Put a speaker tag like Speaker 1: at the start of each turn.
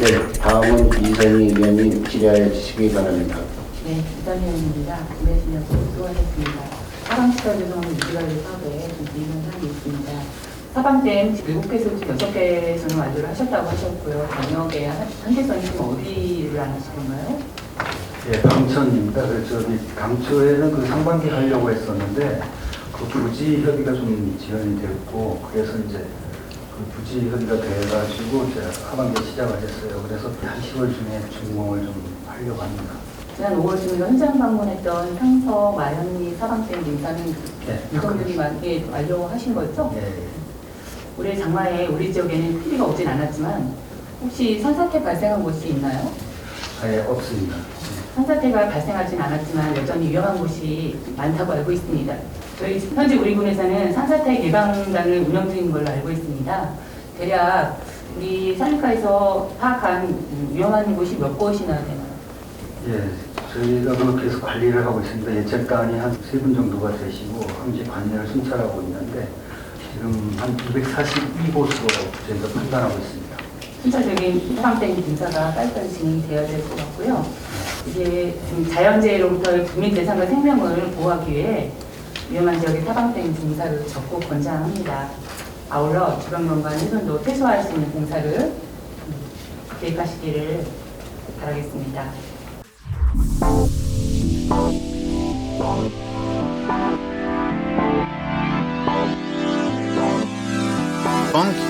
Speaker 1: 네, 다음은 이선희 의원님 질의하여 주시기 바랍니다.
Speaker 2: 네, 부산위원입니다. 준비하시냐고 수고하셨습니다. 사방시설 조성 유지관리 사업에 좀 질문을 하고 있습니다. 사방댐 7개에서 6개에서는 완료를 하셨다고 하셨고요. 병역에 한, 한 개선이 지금 어디를 안 하실 건가요?
Speaker 3: 예, 강천입니다. 그래서 저기 당초에는 그 상반기 하려고 했었는데 그 부지 협의가 좀 지연이 됐고 그래서 이제 그 부지 협의가 돼가지고 이제 하반기에 시작을 했어요. 그래서 한 10월 중에 준공을 좀 하려고 합니다.
Speaker 2: 지난 5월 중에 현장 방문했던 상서, 마현리, 사방댐 인사는
Speaker 3: 네.
Speaker 2: 일정들이 많게 완료하신 거죠?
Speaker 3: 예, 예.
Speaker 2: 올해 장마에 우리 지역에는 피해가 오진 않았지만 혹시 산사태 발생한 곳이 있나요?
Speaker 3: 아예 없습니다.
Speaker 2: 산사태가 발생하진 않았지만 여전히 위험한 곳이 많다고 알고 있습니다. 저희 현재 우리 군에서는 산사태 예방단을 운영 중인 걸로 알고 있습니다. 대략 우리 산가에서 파악한 음, 위험한 곳이 몇 곳이나 되나요?
Speaker 3: 예, 저희가 그 계속 관리를 하고 있습니다. 예측단이 한 세 분 정도가 되시고 함께 관리를 순찰하고 있는데 지금 한 242곳으로 저희가 판단하고 있습니다.
Speaker 2: 순차적인 사방댐 공사가 빨리빨리 진행이 되어야 될 것 같고요. 이게 좀 자연재해로부터 국민 재산과 생명을 보호하기 위해 위험한 지역의 사방댐 공사를 적극 권장합니다. 아울러 주변경관 훼손도 최소화할 수 있는 공사를 음, 계획하시기를 바라겠습니다.
Speaker 4: Funk